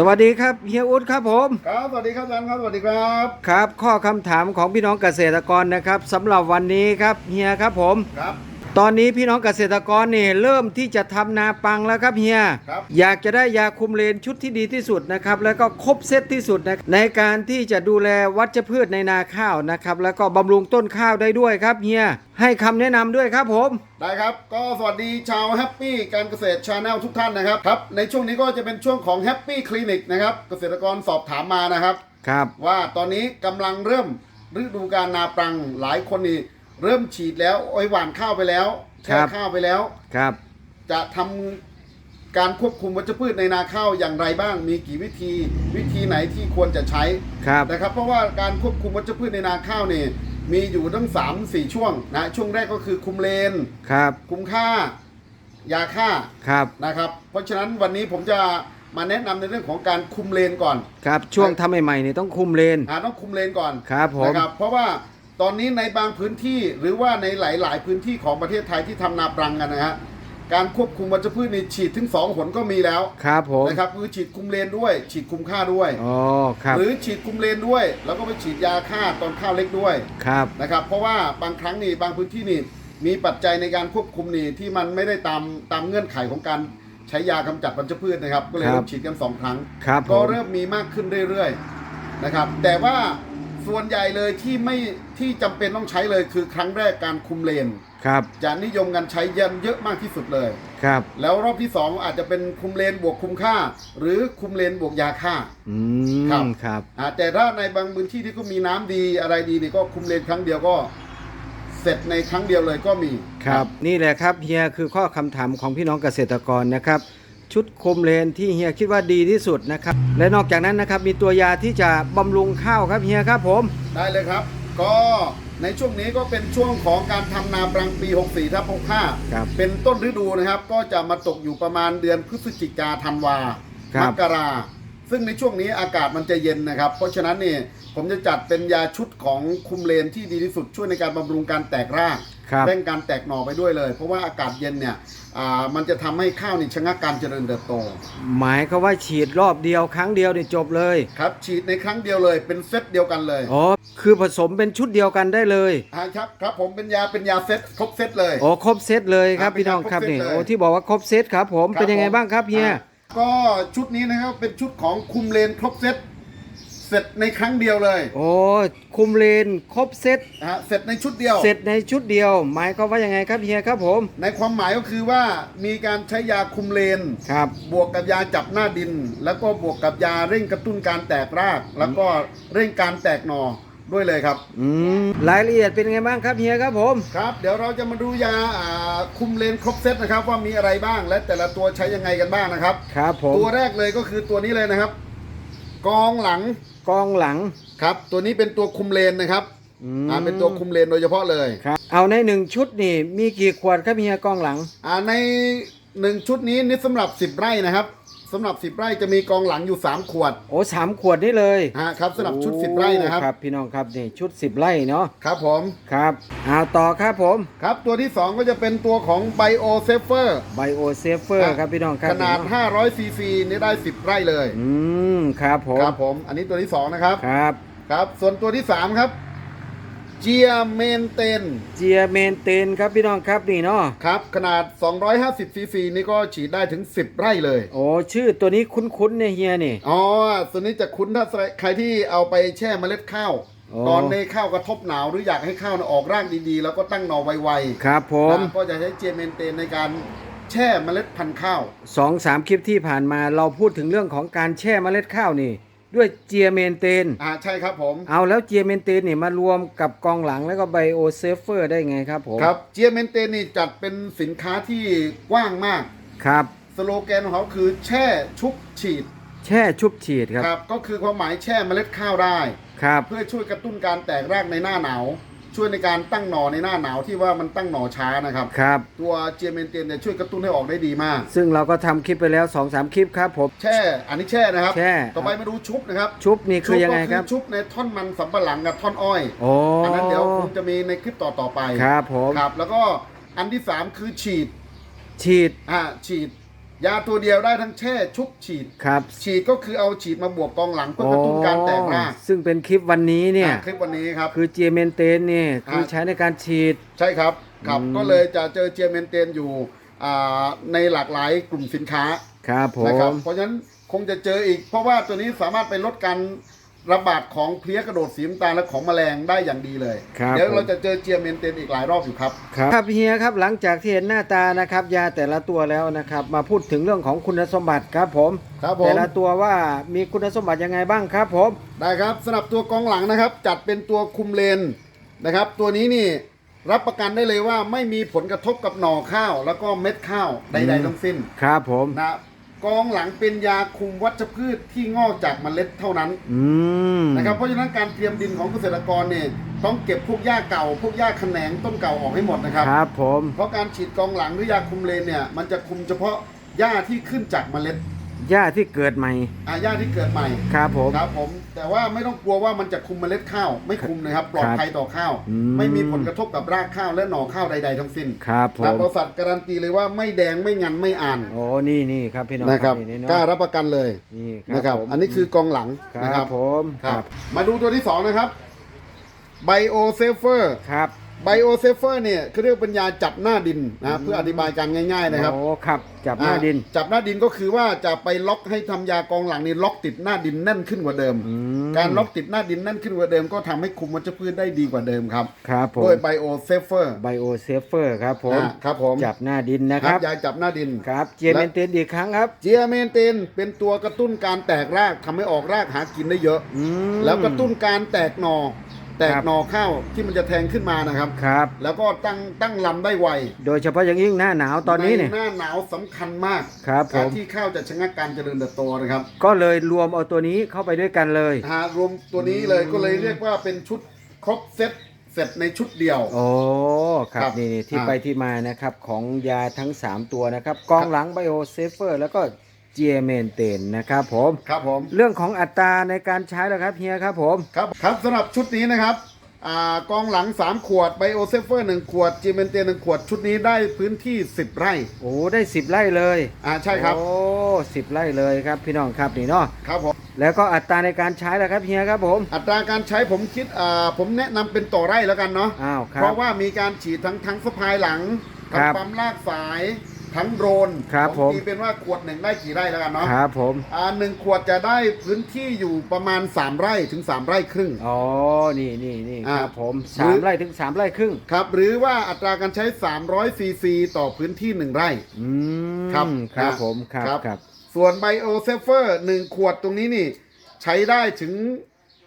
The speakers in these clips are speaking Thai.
สวัสดีครับเฮียอุดครับผม ครับสวัสดีครับอาจารย์ครับสวัสดีครับครับ ข้อคำถามของพี่น้องเกษตรกรนะครับสำหรับวันนี้ครับเฮียครับผมครับ ตอนนี้พี่น้องเกษตรกรนี่เริ่มที่จะทำนาปังแล้วครับเฮีย ครับอยากจะได้ยาคุมเลนชุดที่ดีที่สุดนะครับแล้วก็ครบเซตที่สุดนะในการที่จะดูแลวัชพืชในนาข้าวนะครับแล้วก็บำรุงต้นข้าวได้ด้วยครับเฮียให้คำแนะนำด้วยครับผม ได้ครับ ก็สวัสดีชาวแฮปปี้การเกษตรชาแนลทุกท่านนะครับครับ ในช่วงนี้ก็จะเป็นช่วงของแฮปปี้คลินิกนะครับเกษตรกรสอบถามมานะครับครับ ว่าตอนนี้กำลังเริ่มฤดูการนาปรังหลายคนนี่ เริ่มฉีดแล้วโอ้ยหว่านข้าวไปแล้วแช่ข้าวไปแล้ว ครับ จะทำการควบคุมวัชพืชในนาข้าวอย่างไรบ้าง มีกี่วิธีวิธีไหนที่ควรจะใช้ครับ นะครับ เพราะว่าการควบคุมวัชพืชในนาข้าวนี่มีอยู่ทั้ง3 4 ช่วงนะช่วงแรกก็คือคุมเลน ครับ คุมค่า ยาฆ่าครับ นะครับ เพราะฉะนั้นวันนี้ผมจะมาแนะนำในเรื่องของการคุมเลนก่อน ครับ ช่วงทำใหม่ๆนี่ต้องคุมเลน อ่าต้องคุมเลนก่อนครับผมนะครับเพราะว่า ตอนนี้ในบางพื้นที่หรือว่าในหลาย ๆ พื้นที่ของประเทศไทยที่ทำนาปรังกันนะฮะการควบคุมวัชพืชนี่ฉีดถึงสองหนก็มีแล้วครับผมนะครับคือฉีดคุมเลนด้วย ฉีดคุมค่าด้วยอ๋อครับหรือฉีดคุมเลนด้วย แล้วก็ไปฉีดยาฆ่าตอนข้าวเล็กด้วยครับนะครับ เพราะว่าบางครั้งนี่บางพื้นที่นี่มีปัจจัยในการควบคุมนี่ที่มันไม่ได้ตามตามเงื่อนไขของการใช้ยากำจัดวัชพืชนะครับ ก็เลยครับเริ่มฉีดกันสองครั้งครับผก็มเริ่มมีมากขึ้นเรื่อยๆนะครับ แต่ว่า ส่วนใหญ่เลยที่ไม่ที่จำเป็นต้องใช้เลยคือครั้งแรกการคุมเลน ครับจะนิยมกันใช้ยันเยอะมากที่สุดเลย ครับแล้วรอบที่สองอาจจะเป็นคุมเลนบวกคุมค่า หรือคุมเลนบวกยาฆ่า อืครับมครับอ่าแต่ถ้าในบางพื้นที่ที่ก็มีน้ำดีอะไรดีนี่ก็คุมเลนครั้งเดียวก็ เสร็จในครั้งเดียวเลยก็มี ครับ นี่แหละครับเฮียคือข้อคำถามของพี่น้องเกษตรกรนะครับ ชุดคุมเลนที่เฮียคิดว่าดีที่สุดนะครับ และนอกจากนั้นนะครับมีตัวยาที่จะบำรุงข้าวครับเฮียครับผม ได้เลยครับ ก็ในช่วงนี้ก็เป็นช่วงของการทำนาปรังปี 64ทับครับ65 เป็นต้นฤดูนะครับ ก็จะมาตกอยู่ประมาณเดือนพฤศจิกาธันวา ครัมบ กรา ซึ่งในช่วงนี้อากาศมันจะเย็นนะครับ เพราะฉะนั้นนี่ผมจะจัดเป็นยาชุดของคุมเลนที่ดีที่สุดช่วยในการบำรุงการแตกรากครับเร่งการแตกหน่อไปด้วยเลย เพราะว่าอากาศเย็นเนี่ยอ่ามันจะทำให้ข้าวนี่ชะงักการเจริญเติบโต หมายเขามว่าฉีดรอบเดียวครั้งเดียวเนี่ยจบเลยครับ ฉีดในครั้งเดียวเลยเป็นเซตเดียวกันเลยอ๋อคือผสมเป็นชุดเดียวกันได้เลยอ่าครับครับผมเป็นยาเป็นยาเซตครบเซตเลยโอ้ครบเซตเลยครับครับพี่น้องครับเป็นนี่ครบเซตเลยโอ้ที่บอกว่าครบเซตครับ ผมครับเป็นยังไงผมบ้างครับเฮีย อ่า ก็ชุดนี้นะครับเป็นชุดของคุมเลนครบเซตเสร็จในครั้งเดียวเลยโอ้คุมเลนครบเซตนะฮะเสร็จในชุดเดียว เสร็จในชุดเดียว หมายความว่ายังไงครับเฮียครับผมในความหมายก็คือว่ามีการใช้ยาคุมเลน ครับ บวกกับยาจับหน้าดิน แล้วก็บวกกับยาเร่งกระตุ้นการแตกราก แล้วก็เร่งการแตกหน่อ ด้วยเลยครับ อืมรายละเอียดเป็นยังไงบ้างครับเฮียครับผม ครับ เดี๋ยวเราจะมาดูยาอ่าคุมเลนครบเซตนะครับ ว่ามีอะไรบ้างและแต่ละตัวใช้ยังไงกันบ้างนะครับ ครับผมตัวแรกเลยก็คือตัวนี้เลยนะครับ กองหลังกองหลังครับ ตัวนี้เป็นตัวคุมเลนนะครับอืมอ่าเป็นตัวคุมเลนโดยเฉพาะเลยครับ เอาในหนึ่งชุดนี่ มีกี่ขวดครับเฮียกองหลัง อ่าในหนึ่งชุดนี้นี่สำหรับ 10 ไร่นะครับ สำหรับ 10 ไร่จะมีกองหลังอยู่ 3 ขวดโอ้สามขวดนี่เลยอ่าครับสำหรับชุด 10 ไร่นะครับ ครับ พี่น้องครับนี่ชุด 10 ไร่เนาะครับผมครับเอาต่อครับผมครับตัวที่ 2 ก็จะเป็นตัวของ Bio Safer ไบโอเซฟเฟอร์ครับพี่น้องครับขนาดเะ500ซีซีนี่ได้ 10 ไร่เลยอืมครับผมครับผม อันนี้ตัวที่ 2 นะครับครับ ครับ ส่วนตัวที่ 3 ครับ เจียเมนเตนเจียเมนเตนครับพี่น้องครับนี่เนาะครับ ขนาด 250ซีซีนี่ก็ฉีดได้ถึง 10 ไร่เลย โอ้ชื่อตัวนี้คุ้นๆเนี่ยเฮียนี่ อ๋อตัวนี้จะคุ้นถ้าใครที่เอาไปแช่เมล็ดข้าวอ๋อตอนในข้าวกระทบหนาวหรืออยากให้ข้าวน่ะออกรากดีๆ แล้วก็ตั้งหน่อไวครับผๆมนะก็จะใช้เจเมนเตนในการแช่เมล็ดพันธุ์ข้าวสองสามคลิปที่ผ่านมาเราพูดถึงเรื่องของการแช่เมล็ดข้าวนี่ ด้วยเจียเมนเตน อ่าใช่ครับผม เอาแล้วเจียเมนเตนนี่มารวมกับกองหลังแล้วก็ไบโอเซฟเฟอร์ได้ไงครับผม ครับเจเมนเตนนี่จัดเป็นสินค้าที่กว้างมาก ครับ สโลแกนของเขาคือแช่ชุบฉีดแช่ชุบฉีดครับ ครับ ก็คือความหมายแช่เมล็ดข้าวได้ ครับ เพื่อช่วยกระตุ้นการแตกรากในหน้าหนาว ช่วยในการตั้งหน่อในหน้าหนาวที่ว่ามันตั้งหน่อช้านะครับ ครับ ตัวเจเมนเตนเนี่ยช่วยกระตุ้นให้ออกได้ดีมาก ซึ่งเราก็ทำคลิปไปแล้ว2อสามคลิปครับผม แช่ อันนี้แช่นะครับ แช่ ต่อไปมาดูชุบนะครับชุบนี่คือยังไงครับชุบก็ชุบในท่อนมันสำปะหลังกับท่อนอ้อยโอ้อันนั้นเดี๋ยวคงจะมีในคลิปต่อต่อๆไปครับผม ครับ แล้วก็อันที่สามคือฉีดฉีดอ่าฉีด ยาตัวเดียวได้ทั้งแช่ชุบฉีด ครับฉีดก็คือเอาฉีดมาบวกกองหลังเพื่อกระตุ้นการแตกรากซึ่งเป็นคลิปวันนี้เนี่ยอะคลิปวันนี้ครับคือเจเมนเตนเนี่ยคือครับใช้ในการฉีด ใช่ครับครับอืมก็เลยจะเจอเจียเมนเตนอยู่อ่าในหลากหลายกลุ่มสินค้าครับผนะครับมเพราะฉะนั้นคงจะเจออีก เพราะว่าตัวนี้สามารถไปลดการ ระบาดของเพลี้ยกระโดดสีน้ำตาลและของแมลงได้อย่างดีเลย ครับเดี๋ยวผมเราจะเจอเจียเมนเตนอีกหลายรอบอยู่ครับ ครับครับเฮียครับหลังจากที่เห็นหน้าตานะครับ ยาแต่ละตัวแล้วนะครับ มาพูดถึงเรื่องของคุณสมบัติครับผมครับผม แต่ละตัวว่ามีคุณสมบัติยังไงบ้างครับผม ได้ครับสำหรับตัวกองหลังนะครับ จัดเป็นตัวคุมเลนนะครับ ตัวนี้นี่รับประกันได้เลยว่าไม่มีผลกระทบกับหน่อข้าว แล้วก็เม็ดข้าวใด ๆ ทั้งสิ้นครับผม นะ กองหลังเป็นยาคุมวัชพืชที่งอกจากเมล็ดเท่านั้นอืมนะครับเพราะฉะนั้นการเตรียมดินของเกษตรกรเนี่ยต้องเก็บพวกหญ้าเก่า พวกหญ้าแขนงต้นเก่าออกให้หมดนะครับ ครับผม เพราะการฉีดกองหลังหรือยาคุมเลนเนี่ยมันจะคุมเฉพาะหญ้าที่ขึ้นจากเมล็ด หญ้าที่เกิดใหม่อาหญ้าที่เกิดใหม่ครับผม ครับผม แต่ว่าไม่ต้องกลัวว่ามันจะคุมเมล็ดข้าว ไม่คุมนะครับปลอดภัยต่อข้าว อืม ไม่มีผลกระทบกับรากข้าวและหน่อข้าวใด ๆ ทั้งสิ้นครับผนะมบริษัทการันตีเลยว่าไม่แดงไม่งันไม่อ่านโอ้นี่นี่ครับพี่น้องนะครับนี่กล้าเนาะรับประกันเลยนี่นะครับผมอันนี้คือกองหลังคนะครัรับบผมครับ มาดูตัวที่สองนะครับไบโอเซฟเฟอร์ ครับ ไบโอเซฟเฟอร์เนี่ยคือเรียกเป็นยาจับหน้าดินนะเพื่ออธิบายการง่าย ๆ นะครับโอ้ครับจับหน้าดินอ่จับหน้าดินก็คือว่าจะไปล็อกให้ทำยากองหลังนี่ล็อกติดหน้าดินแน่นขึ้นกว่าเดิมอืมการล็อกติดหน้าดินแน่นขึ้นกว่าเดิม ก็ทำให้คุมวัชพืชได้ดีกว่าเดิมครับครับผมโดยไบโอเซฟเฟอร์ไบโอเซฟเฟอร์ครับผมครับผมจับหน้าดินนะคครัรับบยาจับหน้าดินครับเจเมนเตนอีกครั้งครับเจียเมนเตนเป็นตัวกระตุ้นการแตกรากทำให้ออกรากหากินได้เยอะอืมแล้วกระตุ้นการแตกหนอ แตกครับ หนอข้าวที่มันจะแทงขึ้นมานะครับ ครับ แล้วก็ตั้งตั้งลำได้ไวโดยเฉพาะอย่างยิ่งหน้าหนาวตอนนี้เนี่ย ใหน้าหนาวสำคัญมากครับผม การที่ข้าวจะชะงักการเจริญเติบโตนะครับก็เลยรวมเอาตัวนี้เข้าไปด้วยกันเลย หารวมตัวนี้เลยก็เลยเรียกว่าเป็นชุดครบเซตเสร็จในชุดเดียว โอ้ครับครับนี่ที่อ่า ไปที่มานะครับของยาทั้ง 3 ตัวนะครับกองหลังไบโอเซฟเฟอร์ แล้วก็ เจเมนเตนนะครับผม ครับผม เรื่องของอัตราในการใช้แล้วครับเฮียครับผม ครับครับสำหรับชุดนี้นะครับอ่ากองหลัง 3 ขวดไบโอเซฟเฟอร์ 1 ขวดจีเมนเตน1ขวดชุดนี้ได้พื้นที่ 10 ไร่ โอ้ได้ 10 ไร่เลยอ่าใช่ครับ โอ้สิบไร่เลยครับพี่น้องครับนี่เนาะครับผมแล้วก็อัตราในการใช้แล้วครับเฮียครับผม อัตราการใช้ผมคิดอ่าผมแนะนำเป็นต่อไร่แล้วกันเนาะอ้าวคเพรับราะว่ามีการฉีดทั้งทั้งสะพายหลังคทั้งรับ ปั๊มลากสาย ทั้งโดรนครับผม ตีเป็นว่าขวดหนึ่งได้กี่ไร่แล้วกันเนาะครับผม อ่าหนึ่งขวดจะได้พื้นที่อยู่ประมาณ 3 ไร่ถึง 3 ไร่ครึ่ง อ๋อ นี่นี่นี่อ่าครับผมหรืสามอไร่ถึงสามไร่ครึ่ง ครับ หรือว่าอัตราการใช้ 300 ซีซี ต่อพื้นที่ 1 ไร่ อืมครับครับอ่าผมครับครับ ครับ ส่วนไบโอเซฟเฟอร์หนึ่งขวดตรงนี้นี่ ใช้ได้ถึง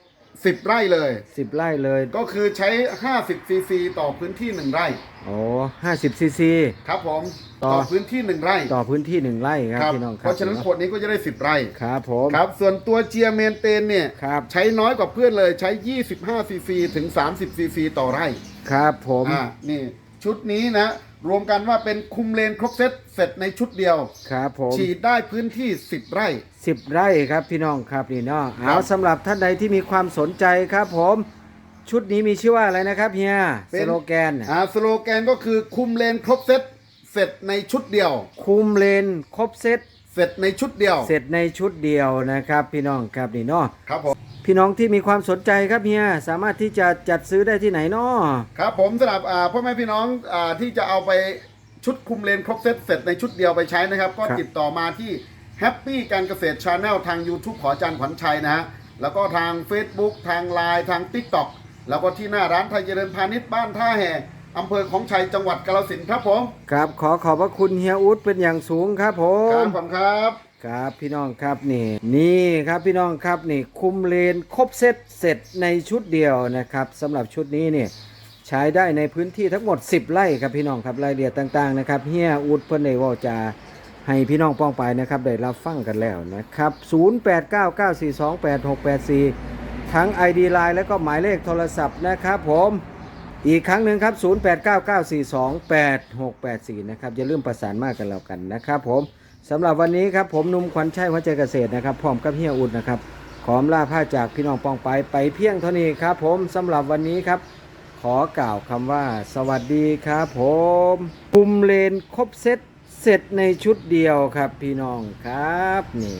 10 ไร่เลย สิบไร่เลยก็คือใช้ 50 ซีซี ต่อพื้นที่ 1 ไร่ โอ้ห้าสิบซีซี ครับผม ต่อต่อพื้นที่1ไร่ต่อพื้นที่หนึ่งไร่ครับครับพี่น้องคเพรับราะฉะนั้นขวดนี้ก็จะได้ 10 ไร่ครับผมครับ ส่วนตัวเจียเมนเตนเนี่ยครับใช้น้อยกว่าเพื่อนเลยใช้ 25ซีซีถึง 30ซีซีต่อไร่ครับผมอ่านี่ชุดนี้นะ รวมกันว่าเป็นคุมเลนครบเซตเสร็จในชุดเดียวครับผมฉีดได้พื้นที่ 10 ไร่สิบไร่ครับพี่น้องครับนี่เนาะครัเอาบสำหรับท่านใดที่มีความสนใจครับผมชุดนี้มีชื่อว่าอะไรนะครับเฮียเป็สนโลแกนอ่าสโลแกนก็คือคุมเลนครบเซต เสร็จในชุดเดียว คุมเลนครบเซตเสร็จในชุดเดียว เสร็จในชุดเดียวนะครับ พี่น้องครับนี่เนาะครับผม พี่น้องที่มีความสนใจครับเฮียสามารถที่จะจัดซื้อได้ที่ไหนเนาะครับผมสำหรับอ่าพ่อแม่พี่น้องอาที่จะเอาไปชุดคุมเลนครบเซตเสร็จในชุดเดียวไปใช้นะครับ ก็ติดต่อมาที่แฮปปี้การเกษตรชาแนลทาง YouTube ขออาจารย์ขวัญชัยนะฮะแล้วก็ทาง Facebook ทาง Line ทาง TikTok แล้วก็ที่หน้าร้านไทยเจริญพาณิชย์บ้านท่าแห่ อำเภอของชัยจังหวัดกาฬสินธุ์ครับผมครับขอขอบพระคุณเฮียอุดเป็นอย่างสูงครับผครัม บผมครับ ครับพี่น้องครับนี่ นี่ครับพี่น้องครับนี่คุมเลนครบเซตเสร็จในชุดเดียวนะครับสำหรับชุดนี้เนี่ยใช้ได้ในพื้นที่ทั้งหมด 10 ไร่ครับพี่น้องครับรายละเอียดต่างๆนะครับเฮียอุดเพิ่นได้เว่าจะให้พี่น้องป้องไปนะครับได้รับฟังกันแล้วนะครับ 0899428684 ทั้ง ID Line แล้วก็หมายเลขโทรศัพท์นะครับผม อีกครั้งหนึ่งครับ 0899428684 นะครับ อย่าลืมประสานมากกันแล้วกันนะครับผมสำหรับวันนี้ครับผมนุ่มขวัญชัยหัวใจเกษตรนะครับ พร้อมกับเฮียอุดนะครับ ขอมลาผ้าจากพี่น้องปองไปไปเพียงเท่านี้ครับผมสำหรับวันนี้ครับ ขอกล่าวคำว่า สวัสดีครับผมคุมเลนครบเซตเสร็จในชุดเดียวครับพี่น้องครับนี่